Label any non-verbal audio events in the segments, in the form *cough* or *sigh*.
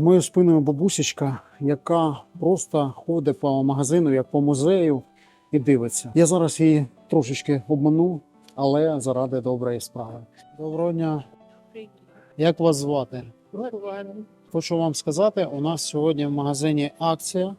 Мою спиною бабусечка, яка просто ходить по магазину, як по музею, і дивиться. Я зараз її трошечки обману, але заради доброї справи. Доброго дня. Як вас звати? Хочу вам сказати, у нас сьогодні в магазині акція,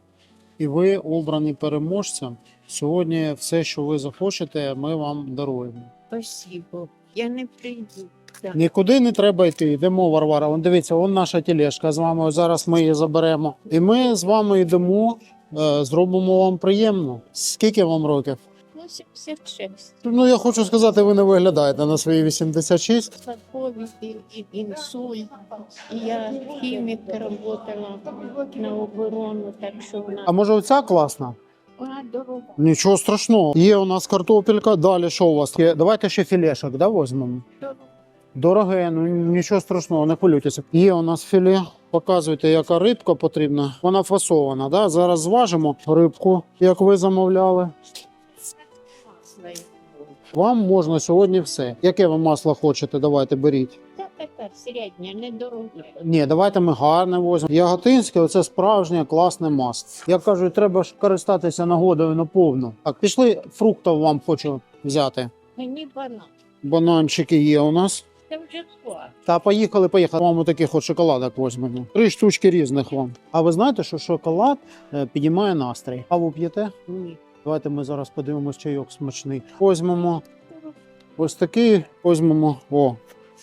і ви обрані переможцем. Сьогодні все, що ви захочете, ми вам даруємо. Спасибо. Я не прийду. Да. Нікуди не треба йти. Йдемо, Варвара. Вон дивіться, вон наша тележка з вами. Зараз ми її заберемо. І ми з вами йдемо, е, зробимо вам приємно. Скільки вам років? 86. Ну я хочу сказати, ви не виглядаєте на свої 86. Ковід і інсульт. І я хімік працювала на оборону, так що вона, А може оця класна? вона дорога. Нічого страшного. Є у нас картопелька. Далі що у вас є? Давайте ще філешок, да, візьмемо. дорога. Дороге, ну нічого страшного, не хвилюйтеся. Є у нас філе. Показуйте, яка рибка потрібна. Вона фасована. Да? Зараз зважимо рибку, як ви замовляли. Вам можна сьогодні все. Яке ви масло хочете? Давайте беріть. Та середня, не. Ні, давайте ми гарне возьмемо. Яготинське оце справжнє класне масло. Я кажу, треба ж користатися нагодою наповну. Так, пішли фруктів вам хочу взяти. Мені банан. Бананчики є у нас. Це вже склад. Та поїхали, поїхали. Вам таких от шоколадок візьмемо. Три штучки різних вам. А ви знаєте, що шоколад е, підіймає настрій? А ви п'єте? Ні. Давайте ми зараз подивимось чайок смачний. Візьмемо ось такий, візьмемо. О,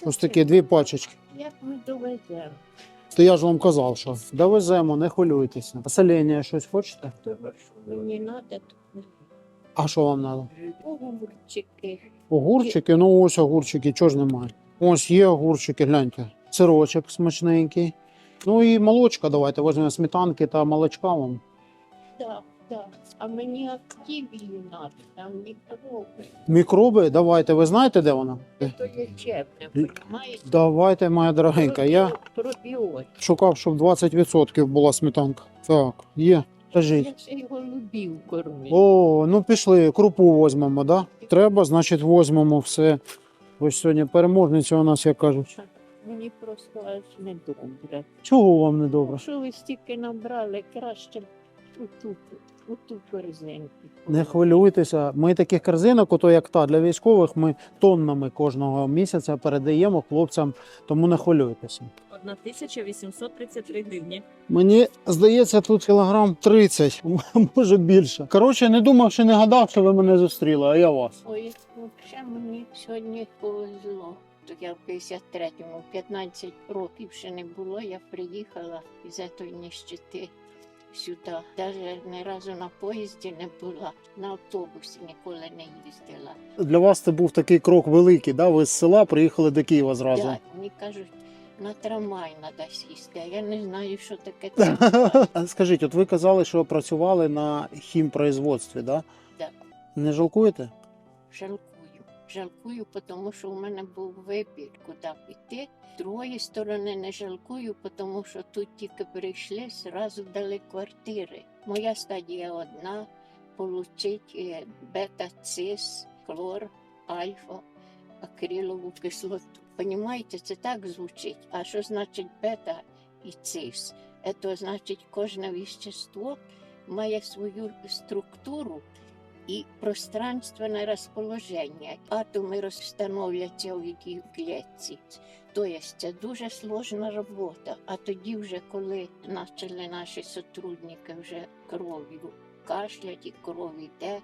ось такі дві пачечки. Як ми довеземо? То я ж вам казав, що довеземо, не хвилюйтеся. Населення щось хочете? Того, що мені треба, А що вам треба? огурчики. Огурчики? Ну ось огурчики, чого ж немає? Ось є огурчики, гляньте. Сирочок смачненький. Ну і молочка давайте, візьмемо сметанки та молочка вам. Так, так. А мені активію треба, там мікроби. Мікроби, давайте, ви знаєте, де вона? То лічебне? Давайте, моя дорогенька. Я Пробіот. шукав, щоб 20% була сметанка. Так, є. Кажіть. Я ще його любив кормити. О, ну пішли, крупу візьмемо, да? Треба, значить, візьмемо все. Ось сьогодні переможниця у нас, як кажуть. Мені просто аж не добре. Чого вам не добре? Що ви стільки набрали, краще у ту, у ту корзинку. Не хвилюйтеся. Ми таких корзинок, ото як та для військових, ми тоннами кожного місяця передаємо хлопцям, тому не хвилюйтеся. 1833 гривні. Мені здається, тут кілограм 30, *laughs* може більше. Коротше, не думав, що не гадав, що ви мене зустріли, а я вас. Ой, взагалі мені сьогодні повезло. То я в 53-му, 15 років ще не було, я приїхала із цієї нищети сюди. Навіть ні разу на поїзді не була, на автобусі ніколи не їздила. Для вас це був такий крок великий, да? ви з села приїхали до Києва зразу. Да, мені кажуть, на трамвай треба сісти, а я не знаю, що таке *laughs* трамвай. Скажіть, от ви казали, що працювали на хімпроизводстві, да? Да. Не жалкуєте? Жалкую. Жалкую, тому що у мене був вибір, куди піти. З другої сторони не жалкую, тому що тут тільки прийшли, зразу дали квартири. Моя стадія одна получить е, бета-цис, хлор, альфа, акрилову кислоту. Понімаєте, це так звучить. А що значить бета і цис? Це значить, кожне вещество має свою структуру і пространственне розположення. Атоми розстановляться у якій клітці. Тобто це дуже сложна робота. А тоді, вже коли почали наші сотрудники вже кров'ю кашлять і кров йде,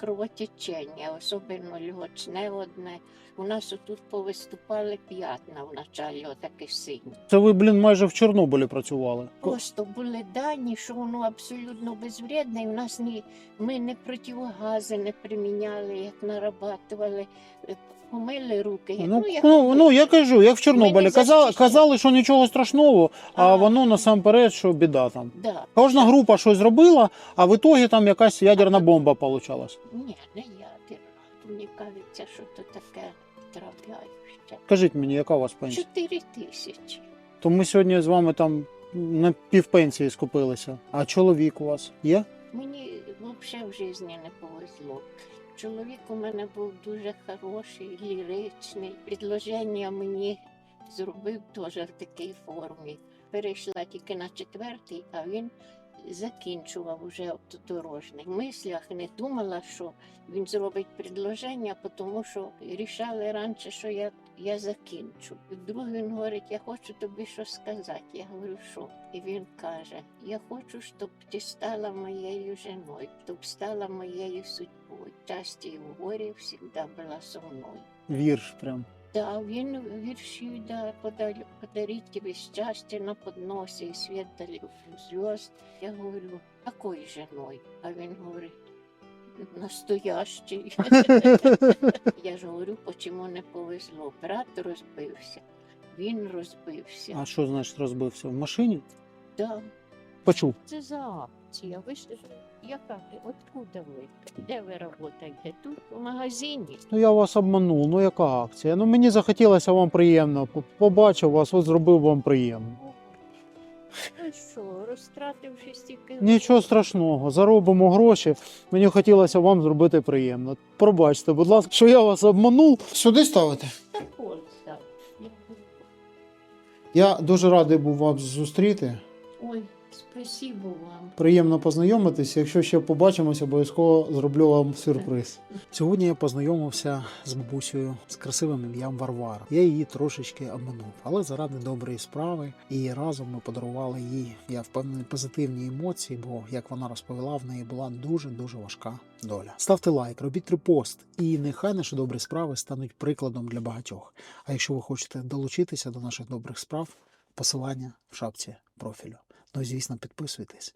кровотечення, особливо льгочне одне. У нас отут повиступали п'ятна в началі, отакі сині. Це ви, блін, майже в Чорнобилі працювали. Просто були дані, що воно абсолютно безвредне, і в нас ні, ми не противогази не приміняли, як нарабатували, е, помили руки. Ну, як ну, ну, я кажу, як в Чорнобилі. Казали, казали, що нічого страшного, а А. воно насамперед, що біда там. Да. Кожна група щось зробила, а в ітогі там якась ядерна бомба получалась. Ні, не ядерна. Мені кажеться, що то таке трапляюще. Скажіть мені, яка у вас пенсія? Чотири тисячі. То ми сьогодні з вами там на півпенсії скупилися. А чоловік у вас є? Мені взагалі в житті не повезло. Чоловік у мене був дуже хороший, ліричний. Предложення мені зробив теж в такій формі. перейшла тільки на четвертий, а він закінчував уже автодорожний. В мислях не думала, що він зробить предложення, тому що рішали раніше, що я, я закінчу. Вдруг він говорить, я хочу тобі щось сказати. Я говорю, що? І він каже: Я хочу, щоб ти стала моєю жіною, щоб стала моєю судьбою. Часті в горі завжди була со мною. Вірш прям. Да, він вірші, да, подарить тебе счастье на подносе и свет далеких звезд. Я говорю, какой женой? А він говорить, настоящий. *laughs* Я ж говорю, почему не повезло. Брат розбився, він розбився. А що значить розбився? В машині? Да. Почув. Це за акція. Ви ж яка ви? Откуда ви? Де ви працюєте? Тут у магазині. Ну я вас обманув, ну яка акція? Ну мені захотілося вам приємно. Побачив вас, от зробив вам приємно. Ну що, розтративши стільки. Нічого страшного, заробимо гроші. Мені хотілося вам зробити приємно. Пробачте, будь ласка, що я вас обманув. Сюди ставите. Так от, так. Я дуже радий був вас зустріти. Ой, спасибо вам. Приємно познайомитися. Якщо ще побачимося, обов'язково зроблю вам сюрприз. Сьогодні я познайомився з бабусею з красивим ім'ям Варвара. Я її трошечки обманув, але заради доброї справи і разом ми подарували їй, я впевнений, позитивні емоції, бо як вона розповіла, в неї була дуже дуже важка доля. Ставте лайк, робіть репост, і нехай наші добрі справи стануть прикладом для багатьох. А якщо ви хочете долучитися до наших добрих справ, посилання в шапці профілю. Ну звісно, підписуйтесь.